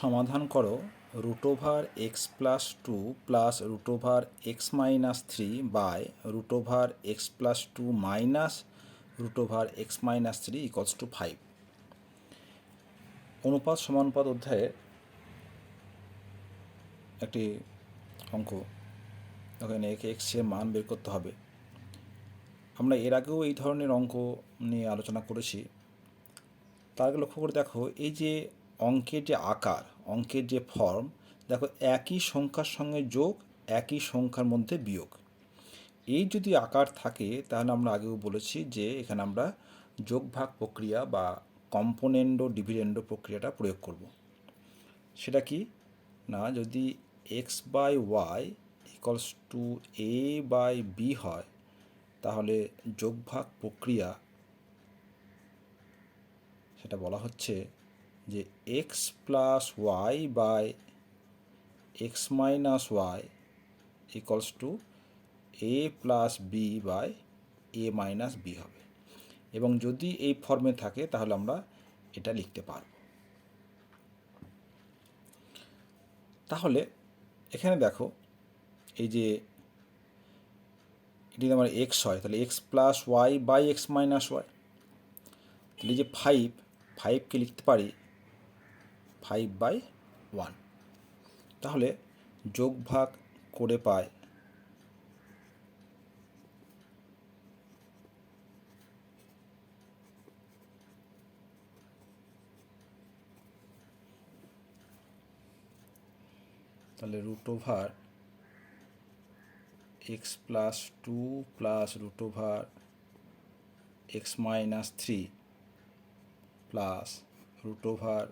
সমাধান করো root over x plus two plus root over x minus three by root over x plus two minus root over x minus three equals to five অনুপাত সমানুপাত অধ্যায়ে একটি অঙ্ক। এখানে একে এক্সের মান বের করতে হবে। আমরা এর আগেও এই ধরনের অঙ্ক নিয়ে আলোচনা করেছি। তার আগে লক্ষ্য করে দেখো, এই যে অঙ্কের যে আকার, অঙ্কের যে ফর্ম দেখো একই সংখ্যার সঙ্গে যোগ, একই সংখ্যার মধ্যে বিয়োগ। এই যদি আকার থাকে, তাহলে আমরা আগেও বলেছি যে এখানে আমরা যোগ ভাগ প্রক্রিয়া বা কম্পোনেন্ডো, ডিভিডেন্ডো প্রক্রিয়াটা প্রয়োগ করব। সেটা কি? না, যদি x by y equals to a by b হয়, তাহলে যোগভাগ প্রক্রিয়া, সেটা বলা হচ্ছে যে x plus y by x minus y equals to a plus b by a minus b হবে। এবং যদি এই ফর্মে থাকে, তাহলে আমরা এটা লিখতে পারব। তাহলে এখানে দেখো, এই যে এটি আমার এক্স হয়, তাহলে x plus y by x minus y তাহলে যে ফাইভ ফাইভকে লিখতে পারি ফাইভ বাই ওয়ান তাহলে যোগ ভাগ করে পায় তাহলে root over x plus two plus root over x minus three plus root over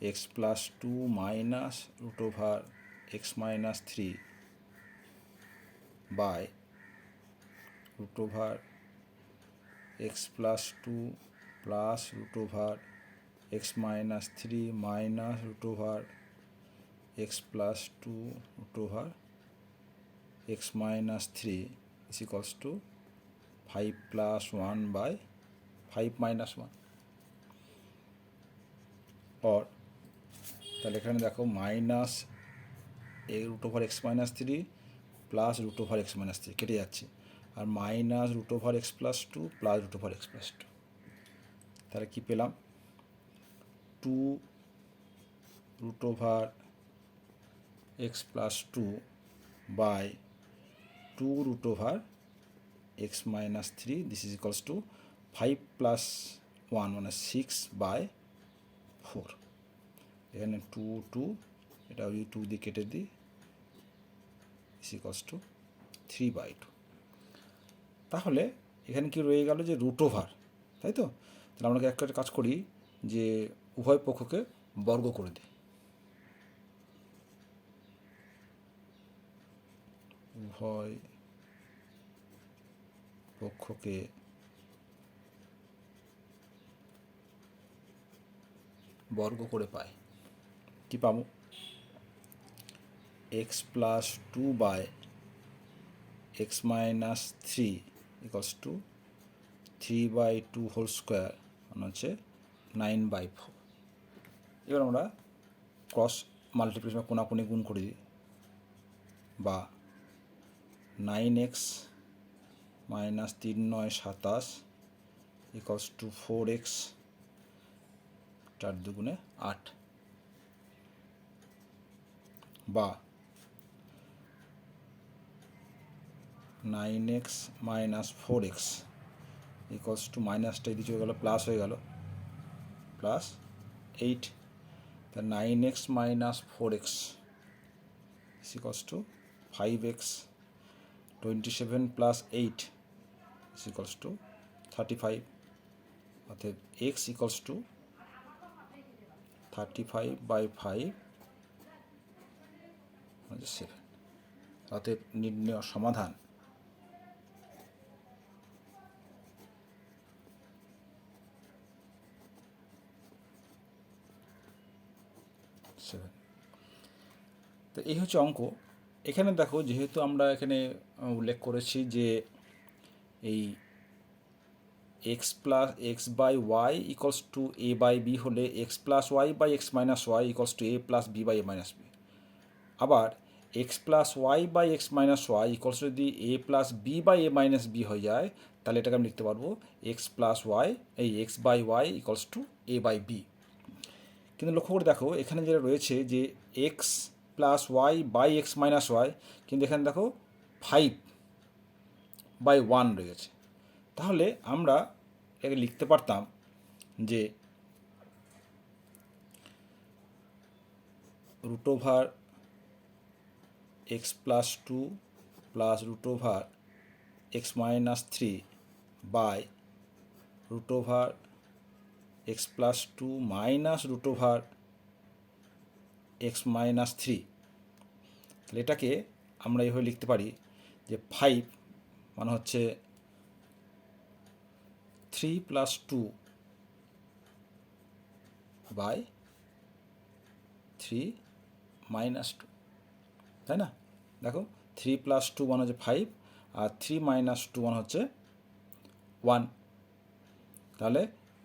x plus two minus root over x minus three by root over x plus two plus root over x minus three minus root over x plus two root over x minus three is equals to five plus one by five minus one. Or তাহলে এখানে দেখো minus a root over x minus three plus root over x minus three কেটে যাচ্ছে। আর minus root over x plus two plus root over x plus two তাহলে কী পেলাম? Two root over x plus two by two root over x minus three this is equals to five plus one মানে six by four এখানে two two এটা ওই two দিয়ে কেটে দিই is equals to three by two তাহলে এখানে কি রয়ে গেল যে রুট ওভার তাই তো? তাহলে আমরা একটা কাজ করি যে উভয় পক্ষকে বর্গ করে দিই। উভয় পক্ষকে বর্গ করে পাই। কি পাবো? X plus two by x minus three equals to three by two whole square মানে হচ্ছে নাইন বাই ফোর এবার আমরা ক্রস মাল্টিপ্লিকেশন কোনাকুনি গুণ করে দিই বা নাইন এক্স মাইনাস তিন নয় সাতাশ ইকলস টু ফোর এক্স চার দুগুণে আট। বা nine x minus four x equals to মাইনাসটা এদিকে হয়ে গেলো প্লাস হয়ে গেল প্লাস এইট তা nine x minus four x equals to five x twenty seven plus eight equals to thirty five অর্থাৎ x equals to thirty five by five seven অতএব নির্ণয় সমাধান। সেভেন তো এই হচ্ছে অঙ্ক। এখানে দেখো, যেহেতু আমরা এখানে উল্লেখ করেছি যে এই x plus x by y equals to a by b হলে x plus y by x minus y equals to a plus b by a minus b আবার x plus y by x minus y equals যদি a plus b by a minus b হয়ে যায়, তাহলে এটাকে আমি লিখতে পারব x plus y এই x by y equals to a by b কিন্তু লক্ষ্য করে দেখো, এখানে যেটা রয়েছে যে x plus y by x minus y কিন্তু এখানে দেখো ফাইভ বাই ওয়ান রয়েছে। তাহলে আমরা এটাকে লিখতে পারতাম যে root over x plus two plus root over x minus three by root over x plus two minus root over x minus three. তাহলে এটাকে আমরা এইভাবে লিখতে পারি যে ফাইভ মানে হচ্ছে three plus two by three minus two. তাই না? দেখো থ্রি প্লাস টু ওয়ান হচ্ছে ফাইভ আর থ্রি মাইনাস টু ওয়ান হচ্ছে ওয়ান তাহলে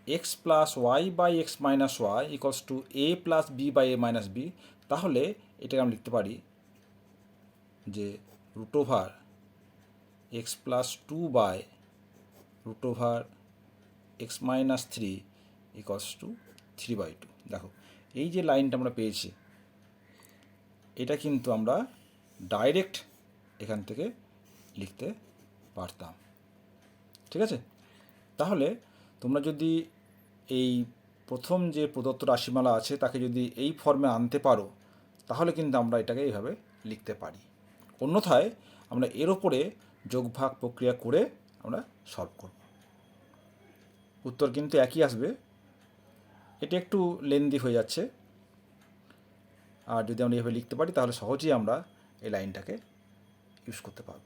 x plus y by x minus y equals to a plus b by a minus b তাহলে এটাকে আমি লিখতে পারি যে root over x plus two by root over x minus three equals to three by two দেখো, এই যে লাইনটা আমরা পেয়েছি এটা কিন্তু আমরা ডাইরেক্ট এখান থেকে লিখতে পারতাম। ঠিক আছে? তাহলে তোমরা যদি এই প্রথম যে প্রদত্ত রাশিমালা আছে, তাকে যদি এই ফর্মে আনতে পারো, তাহলে কিন্তু আমরা এটাকে এইভাবে লিখতে পারি। অন্যথায় আমরা এর ওপরে যোগভাগ প্রক্রিয়া করে আমরা সলভ করব। উত্তর কিন্তু একই আসবে। এটা একটু লেন্দি হয়ে যাচ্ছে। আর যদি আমরা এভাবে লিখতে পারি তাহলে সহজেই আমরা এই লাইনটাকে ইউজ করতে পারব।